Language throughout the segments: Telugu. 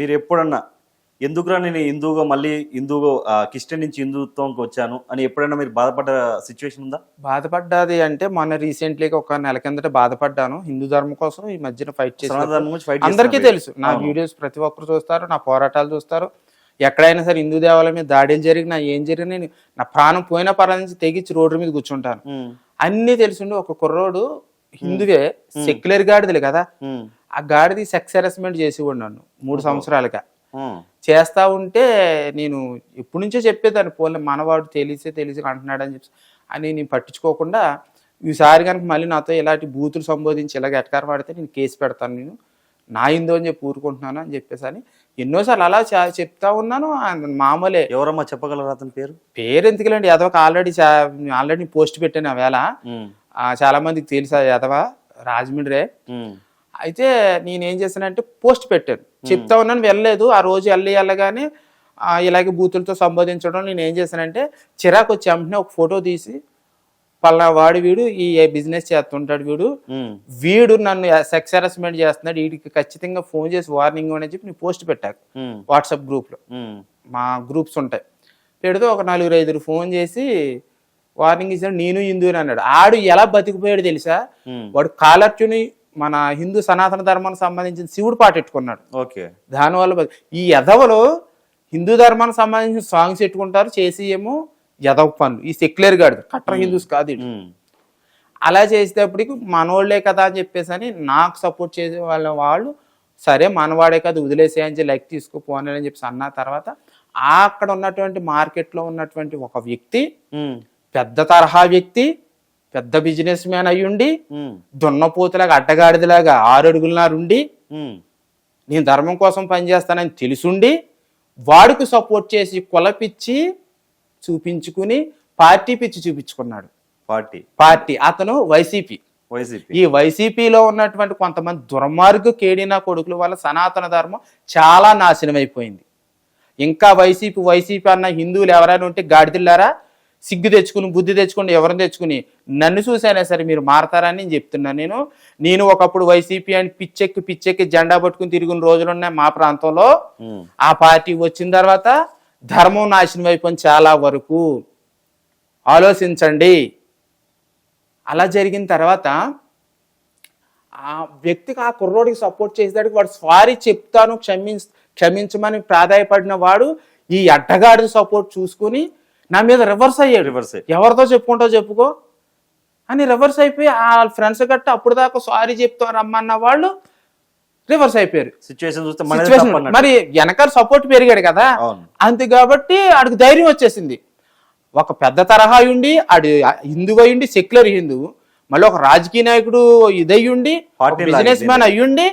మీరు ఎప్పుడన్నా ఎందుకురా నేను హిందూగా మళ్ళీ హిందూగా క్రిస్టియన్ నుంచి హిందుత్వంకి వచ్చాను అని ఎప్పుడైనా మీరు బాధపడ్డ సిచ్యువేషన్ ఉందా? బాధపడ్డాది అంటే మొన్న రీసెంట్లీగా ఒక నెల కిందట బాధపడ్డాను. హిందూ ధర్మం కోసం ఈ మధ్యన ఫైట్ చేసి సనాతన ధర్మం గురించి ఫైట్ అందరికీ తెలుసు. నా. వీడియోస్ ప్రతి ఒక్కరు చూస్తారు నా పోరాటాలు చూస్తారు. ఎక్కడైనా సరే హిందూ దేవాలయం మీద దాడులు జరిగినా ఏం జరిగినా నేను నా ప్రాణం పోయిన పర్వాలేదు తెగించి రోడ్డు మీద కూర్చుంటాను. అన్నీ తెలిసిండి ఒక కుర్రోడు హిందువే సెక్యులర్ గాడిదలు కదా. ఆ గాడిది సెక్స్ హెరాస్మెంట్ చేసి ఉన్నాను మూడు సంవత్సరాలుగా. చేస్తా ఉంటే నేను ఎప్పటి నుంచో చెప్పేదాన్ని పోలే మనవాడు తెలిసే తెలిసి అంటున్నాడు అని చెప్పి అని నేను పట్టించుకోకుండా ఈసారి కనుక మళ్ళీ నాతో ఇలాంటి బూతులు సంబోధించి ఇలాగ ఎటకారం వాడితే నేను కేసు పెడతాను నేను. నా ఇందో అని చెప్పి ఊరుకుంటున్నాను అని చెప్పేసి అని ఎన్నోసార్లు అలా చెప్తా ఉన్నాను. మామూలే. ఎవరమ్మా చెప్పగలరా అతని పేరు? పేరు ఎందుకులేండి యాదవకి ఆల్రెడీ ఆల్రెడీ పోస్ట్ పెట్టాను ఆ వేళ. చాలా మందికి తెలుసా యాదవ? రాజమండ్రే. అయితే నేనేం చేశానంటే పోస్ట్ పెట్టాను. చెప్తా ఉన్నాను వెళ్ళలేదు. ఆ రోజు వెళ్ళి వెళ్ళగానే ఆ, ఇలాగే బూతులతో సంబోధించడం నేను ఏం చేశానంటే చిరాకు వచ్చి వెంటనే ఒక ఫోటో తీసి పలానా వాడు వీడు ఈ బిజినెస్ చేస్తుంటాడు వీడు. వీడు నన్ను సెక్స్ హెరాస్మెంట్ చేస్తున్నాడు. వీడికి ఖచ్చితంగా ఫోన్ చేసి వార్నింగ్ ఇవ్వని చెప్పి నేను పోస్ట్ పెట్టాను వాట్సాప్ గ్రూప్లో. మా గ్రూప్స్ ఉంటాయి. పెడితే ఒక నలుగురు ఐదుగురు ఫోన్ చేసి వార్నింగ్ ఇచ్చాడు. నేను హిందువుని అన్నాడు. ఆడు ఎలా బతికిపోయాడు తెలుసా? వాడు కాలర్చుని మన హిందూ సనాతన ధర్మానికి సంబంధించిన శివుడు పాట పెట్టుకున్నాడు. ఓకే. దానివల్ల ఈ యదవలు హిందూ ధర్మానికి సంబంధించిన సాంగ్స్ పెట్టుకుంటారు చేసి ఏమో యదవ పనులు. ఈ సెక్యులర్ గాడు కట్టర్ హిందూస్ కాదు అలా చేసేటప్పటికి మనోళ్ళే కదా అని చెప్పేసి అని నాకు సపోర్ట్ చేసే వాళ్ళ వాళ్ళు సరే మనవాడే కదా వదిలేసేయని చెప్పి లైక్ తీసుకుపోని అని చెప్పేసి అన్న తర్వాత ఆ అక్కడ ఉన్నటువంటి మార్కెట్లో ఉన్నటువంటి ఒక వ్యక్తి పెద్ద తరహా వ్యక్తి పెద్ద బిజినెస్ మ్యాన్ అయ్యుండి దున్నపోతులాగా అడ్డగాడిదలాగా ఆరు అడుగులనారుండి ఉమ్, నేను ధర్మం కోసం పనిచేస్తానని తెలుసుండి వాడికి సపోర్ట్ చేసి కులపిచ్చి చూపించుకుని పార్టీ పిచ్చి చూపించుకున్నాడు. పార్టీ. పార్టీ. అతను వైసీపీ. వైసీపీ. ఈ వైసీపీలో ఉన్నటువంటి కొంతమంది దుర్మార్గు కేడినా కొడుకుల వల్ల సనాతన ధర్మం చాలా నాశనం అయిపోయింది ఇంకా వైసీపీ వైసీపీ అన్న హిందువులు ఎవరైనా ఉంటే గాడిదిల్లారా? సిగ్గు తెచ్చుకుని బుద్ధి తెచ్చుకుని ఎవరిని తెచ్చుకుని నన్ను చూసైనా సరే మీరు మారతారని నేను చెప్తున్నాను. నేను నేను ఒకప్పుడు వైసీపీ అని పిచ్చెక్కి పిచ్చెక్కి జెండా పట్టుకుని తిరిగిన రోజులు ఉన్నాయి మా ప్రాంతంలో. ఆ పార్టీ వచ్చిన తర్వాత ధర్మం నాశనం అయిపోయింది చాలా వరకు. ఆలోచించండి. అలా జరిగిన తర్వాత ఆ వ్యక్తికి ఆ కుర్రోడికి సపోర్ట్ చేసేదానికి వాడు సారీ చెప్తాను క్షమి క్షమించమని ప్రాధాయపడిన వాడు ఈ అడ్డగాడి సపోర్ట్ చూసుకుని నా మీద రివర్స్ అయ్యాడు. రివర్స్ ఎవరితో చెప్పుకుంటావు చెప్పుకో. అని రివర్స్ అయిపోయి ఆ ఫ్రెండ్స్ గట్ట అప్పుడు దాకా సారీ చెప్తాం రమ్మన్న వాళ్ళు రివర్స్ అయిపోయారు. సిచ్యువేషన్ చూస్తే. మరి వెనకాల సపోర్ట్ పెరిగాడు కదా. అంతే కాబట్టి ఆడికి ధైర్యం వచ్చేసింది. ఒక పెద్ద తరహా ఉండి ఆడు హిందువు అయ్యుండి సెక్యులర్ హిందువు మళ్ళీ ఒక రాజకీయ నాయకుడు ఇదయ్యుండి బిజినెస్ మ్యాన్ అయ్యుండి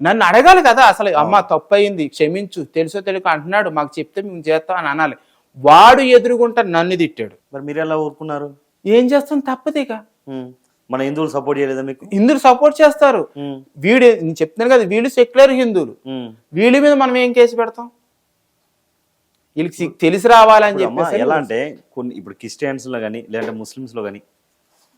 నన్ను అడగాలి కదా. అసలు అమ్మ తప్పు అయింది క్షమించు తెలుసో తెలియక అంటున్నాడు మాకు చెప్తే మేము చేస్తాం అని అనాలి. వాడు ఎదురుగుంటా నన్ను తిట్టాడు. మరి మీరు ఎలా ఊరుకున్నారు? ఏం చేస్తాం? తప్పదు ఇక ఉమ్, మన హిందువులు సపోర్ట్ చేయలేదా మీకు? హిందువులు సపోర్ట్ చేస్తారు. వీడు నేను చెప్తున్నాను కదా వీళ్ళు సెక్యులర్ హిందువులు. వీళ్ళ మీద మనం ఏం కేసు పెడతాం? వీళ్ళకి తెలిసి రావాలని చెప్పేసి ఎలా అంటే కొన్ని ఇప్పుడు క్రిస్టియన్స్లో కానీ లేదంటే ముస్లిమ్స్లో కానీ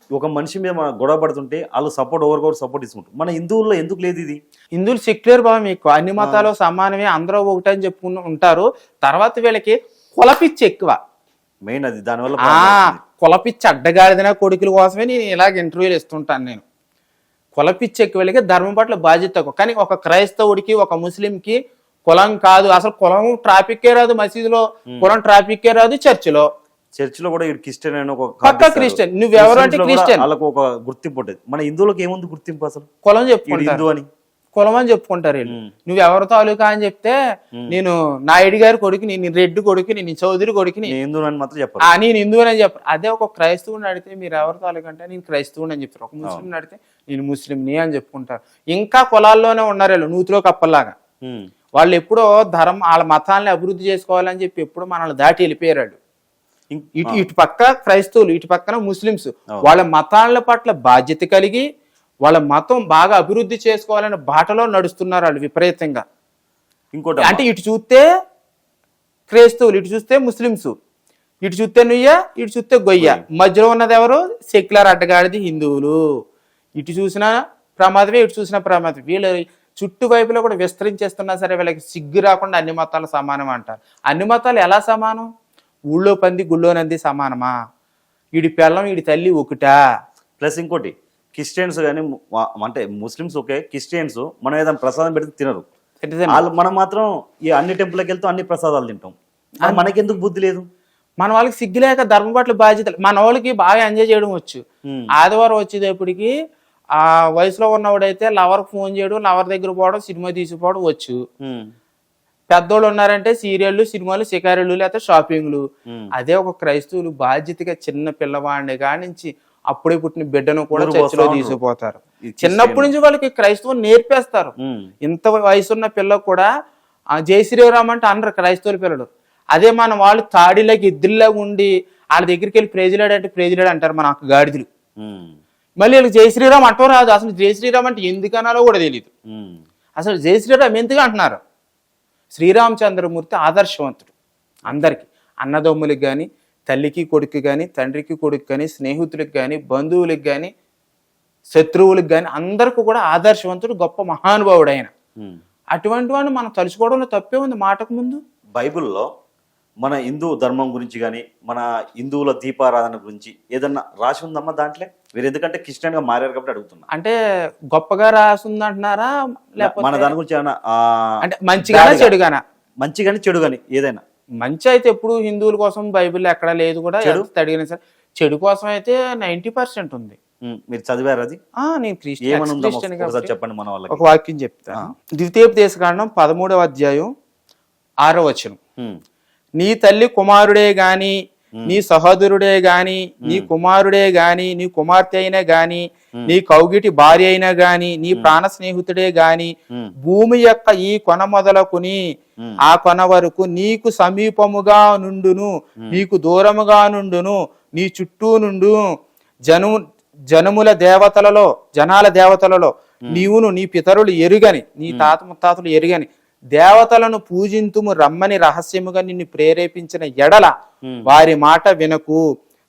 ఒక మనిషి మీద మనం గొడవ పడుతుంటే వాళ్ళు సపోర్ట్ ఒకరికొకరు సపోర్ట్ తీసుకుంటారు. మన హిందువుల్లో ఎందుకు లేదు ఇది? హిందువులు సెక్యులర్ భావం ఎక్కువ. అన్ని మతాలు సమానమే అందరూ ఒకటే అని చెప్పుకుని ఉంటారు. తర్వాత వీళ్ళకి కులపిచ్చి ఎక్కువ. మెయిన్ అది దానివల్ల. కులపిచ్చి అడ్డగాడిదిన కొడుకుల కోసమే నేను ఇలాగ ఇంటర్వ్యూలు ఇస్తుంటాను నేను. కులపిచ్చి ఎక్కువ వీళ్ళకి ధర్మం పట్ల బాధ్యత తక్కువ కానీ ఒక క్రైస్తవుడికి ఒక ముస్లింకి కులం కాదు. అసలు కులం ట్రాఫిక్కే రాదు మసీదులో. కులం ట్రాఫిక్కే రాదు చర్చిలో. చర్చిలో కూడా క్రిస్టియన్ అని ఒక పక్కా. క్రిస్టియన్. నువ్వెవరు అంటే క్రిస్టియన్. వాళ్ళకు ఒక గుర్తింపు ఉంటుంది. మన హిందువులకు ఏముంది గుర్తింపు అసలు? కులం చెప్పుకుంటారు. హిందూ అని. కులం అని చెప్పుకుంటారు వీళ్ళు. నువ్వు ఎవరి తాలూకా అని చెప్తే నేను నాయుడు గారి కొడుకుని నేను రెడ్డి కొడుకుని నేను చౌదరి కొడుకుని. నేను హిందూ అని మాత్రం చెప్పారు. ఆ నేను హిందువుని అని చెప్పారు. అదే ఒక క్రైస్తవుని అడిగితే మీరు ఎవరి తాలూకా అంటే నేను క్రైస్తవుని అని చెప్తారు. ఒక ముస్లింని అడిగితే నేను ముస్లింని అని చెప్పుకుంటారు. ఇంకా కులాల్లోనే ఉన్నారు వీళ్ళు నూతిలో కప్పలాగా ఉమ్, వాళ్ళు ఎప్పుడో ధర్మం వాళ్ళ మతాలని అభివృద్ధి చేసుకోవాలని చెప్పి ఎప్పుడో మనల్ని దాటి వెళ్ళిపోయారు ఇటు ఇటు పక్క క్రైస్తవులు ఇటు పక్కన ముస్లిమ్స్. వాళ్ళ మతాల పట్ల బాధ్యత కలిగి వాళ్ళ మతం బాగా అభివృద్ధి చేసుకోవాలనే బాటలో నడుస్తున్నారు వాళ్ళు విపరీతంగా? ఇంకోటి అంటే ఇటు చూస్తే క్రైస్తవులు ఇటు చూస్తే ముస్లిమ్స్ ఇటు చూస్తే నుయ్య ఇటు చూస్తే గొయ్య. మధ్యలో ఉన్నది ఎవరు? సెక్యులర్ అడ్డగాడిది హిందువులు. ఇటు చూసినా ప్రమాదమే ఇటు చూసినా ప్రమాదం వీళ్ళు చుట్టువైపులో కూడా విస్తరించేస్తున్నా సరే వీళ్ళకి సిగ్గు రాకుండా అన్ని మతాలు సమానం అంటారు అన్ని మతాలు ఎలా సమానం? ఊళ్ళో పంది గుళ్ళో నంది సమానమా? వీడి పిల్లం వీడి తల్లి ఒకటా? ప్లస్ ఇంకోటి క్రిస్టియన్స్ కానీ అంటే ముస్లిమ్స్ ఓకే క్రిస్టియన్స్ మనం ఏదైనా ప్రసాదం పెడితే తినరు. వాళ్ళు మనం మాత్రం ఈ అన్ని టెంపుల్కి వెళ్తూ అన్ని ప్రసాదాలు తింటాం. మనకెందుకు బుద్ధి లేదు? మన వాళ్ళకి సిగ్గు లేక ధర్మ పట్ల బాధ్యతలు మన వాళ్ళకి బాగా ఎంజాయ్ చేయడం వచ్చు. ఆదివారం వచ్చేటప్పటికి ఆ వయసులో ఉన్నవాడైతే లవర్ ఫోన్ చేయడం లవర్ దగ్గర పోవడం సినిమా తీసిపోవడం వచ్చు. పెద్దోళ్ళు ఉన్నారంటే సీరియళ్ళు సినిమాలు షికారులు లేకపోతే షాపింగ్లు. అదే ఒక క్రైస్తవులు బాధ్యతగా చిన్న పిల్లవాడిని కానించి అప్పుడే పుట్టిన బిడ్డను కూడా చర్చిలో పోతా తీసుకుపోతారు. చిన్నప్పటి నుంచి వాళ్ళకి క్రైస్తవం నేర్పేస్తారు. ఇంత వయసున్న పిల్లకు కూడా ఆ జై శ్రీరామ్ అంటే అనరు క్రైస్తవుల పిల్లలు. అదే మన వాళ్ళు తాడిలాగా ఇద్దరిలాగా ఉండి వాళ్ళ దగ్గరికి వెళ్ళి ప్రేజలాడు అంటే ప్రేజలాడు అంటారు మన అక్క గాడిదలు. మళ్ళీ వీళ్ళకి జై శ్రీరామ్ అంటూ రాదు. అసలు జై శ్రీరామ్ అంటే ఎందుకు అనాలో కూడా తెలియదు అసలు జై శ్రీరామ్ ఎందుకు అంటున్నారు? శ్రీరామచంద్రమూర్తి ఆదర్శవంతుడు అందరికీ. అన్నదమ్ములకు కానీ తల్లికి కొడుకు కానీ తండ్రికి కొడుకు కానీ స్నేహితులకు కానీ బంధువులకు కానీ శత్రువులకు కానీ అందరికీ కూడా ఆదర్శవంతుడు గొప్ప మహానుభావుడు ఆయన. అటువంటి వాడిని మనం తలుచుకోవడంలో తప్పే ఉంది మాటకు ముందు. బైబిల్లో మన హిందూ ధర్మం గురించి కానీ మన హిందువుల దీపారాధన గురించి ఏదన్నా రాసి ఉందమ్మా దాంట్లో? మీరు ఎందుకంటే క్రిస్టియన్గా మారారు కాబట్టి అడుగుతున్నా. అంటే గొప్పగా రాసింది అంటున్నారా మన దాని గురించి ఏమన్నా ఆ, అంటే మంచిగానా? చెడుగానా? మంచి కానీ చెడు కానీ ఏదైనా. మంచి అయితే ఎప్పుడు హిందువుల కోసం బైబిల్ ఎక్కడ లేదు కూడా అడిగినా సరే. చెడు కోసం అయితే నైంటీ పర్సెంట్ ఉంది. మీరు చదివారు అది? నేను క్రిస్టియన్ చెప్పండి మన వాళ్ళకి. ఒక వాక్యం చెప్తా. ద్వితీయోపదేశ కాండం పదమూడవ అధ్యాయం ఆరో వచనం. నీ తల్లి కుమారుడే గాని నీ సహోదరుడే గాని నీ కుమారుడే గాని నీ కుమార్తె అయినా గాని నీ కౌగిటి భార్య అయినా గాని నీ ప్రాణ స్నేహితుడే గాని భూమి యొక్క ఈ కొన మొదలుకుని. ఆ కొన వరకు నీకు సమీపముగా నుండును నీకు దూరముగా నుండును నీ చుట్టూ నుండు జను జనముల దేవతలలో జనాల దేవతలలో నీవును నీ పితరులు ఎరుగని నీ తాత ముత్తాతలు ఎరుగని దేవతలను పూజింతుము రమ్మని రహస్యముగా నిన్ను ప్రేరేపించిన ఎడల వారి మాట వినకు.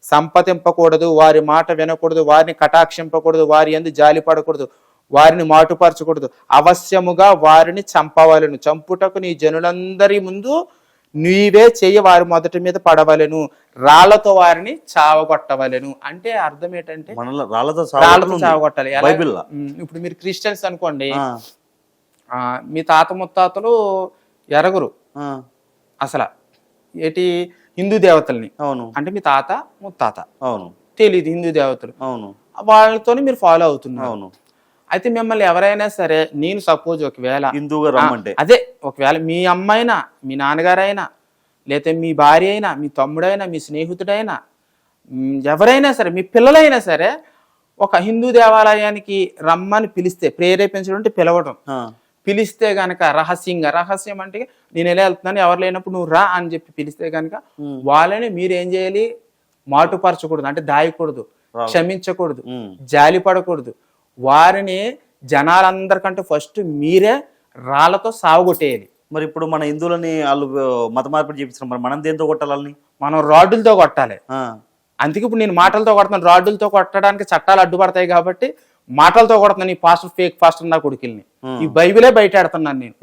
సంపతింపకూడదు వారి మాట వినకూడదు వారిని కటాక్షింపకూడదు వారి ఎందు జాలి పడకూడదు వారిని మాటుపరచకూడదు. అవశ్యముగా వారిని చంపవలెను. చంపుటకు నీ జనులందరి ముందు నీవే చెయ్యి వారి మొదటి మీద పడవలెను. రాళ్ళతో వారిని చావగొట్టవలెను. అంటే అర్థం ఏంటంటే రాళ్ళతో చావగొట్టాలి. ఇప్పుడు మీరు క్రిస్టియన్స్ అనుకోండి. మీ తాత ముత్తాతలు ఎరగరు. అసలు ఏటి హిందూ దేవతల్ని. అవును. అంటే మీ తాత ముత్తాత. అవును. తెలియదు హిందూ దేవతలు. అవును. వాళ్ళతోనే మీరు ఫాలో అవుతున్నారు. అవును. అయితే మిమ్మల్ని ఎవరైనా సరే నేను సపోజ్ ఒకవేళ హిందువుగా రమ్మంటే. అదే ఒకవేళ మీ అమ్మైనా మీ నాన్నగారైనా లేకపోతే మీ భార్య అయినా మీ తమ్ముడైనా మీ స్నేహితుడైనా ఎవరైనా సరే మీ పిల్లలైనా సరే ఒక హిందూ దేవాలయానికి రమ్మని పిలిస్తే ప్రేరేపించడం అంటే పిలవడం. పిలిస్తే గనక రహస్యంగా రహస్యం అంటే నేను ఎలా వెళ్తున్నాను ఎవరు లేనప్పుడు నువ్వు రా అని చెప్పి పిలిస్తే గనక వాళ్ళని మీరు ఏం చేయాలి? మాటుపరచకూడదు అంటే దాయకూడదు క్షమించకూడదు జాలి పడకూడదు. వారిని జనాలందరికంటే ఫస్ట్ మీరే రాళ్ళతో సాగుగొట్టేయాలి. మరి ఇప్పుడు మన హిందువులని వాళ్ళు మత మార్పిడి చేపిస్తున్నారు. మరి మనం దేంతో కొట్టాలని? మనం రాడ్డులతో కొట్టాలి. అందుకే ఇప్పుడు నేను మాటలతో కొడుతున్నాను. రాడ్డులతో కొట్టడానికి చట్టాలు అడ్డుపడతాయి కాబట్టి మాటలతో కొడుతున్నాను ఈ పాస్టర్ ఫేక్ పాస్టర్ నా కొడుకుల్ని. ఈ బైబిలే బయట ఆడుతున్నాను నేను.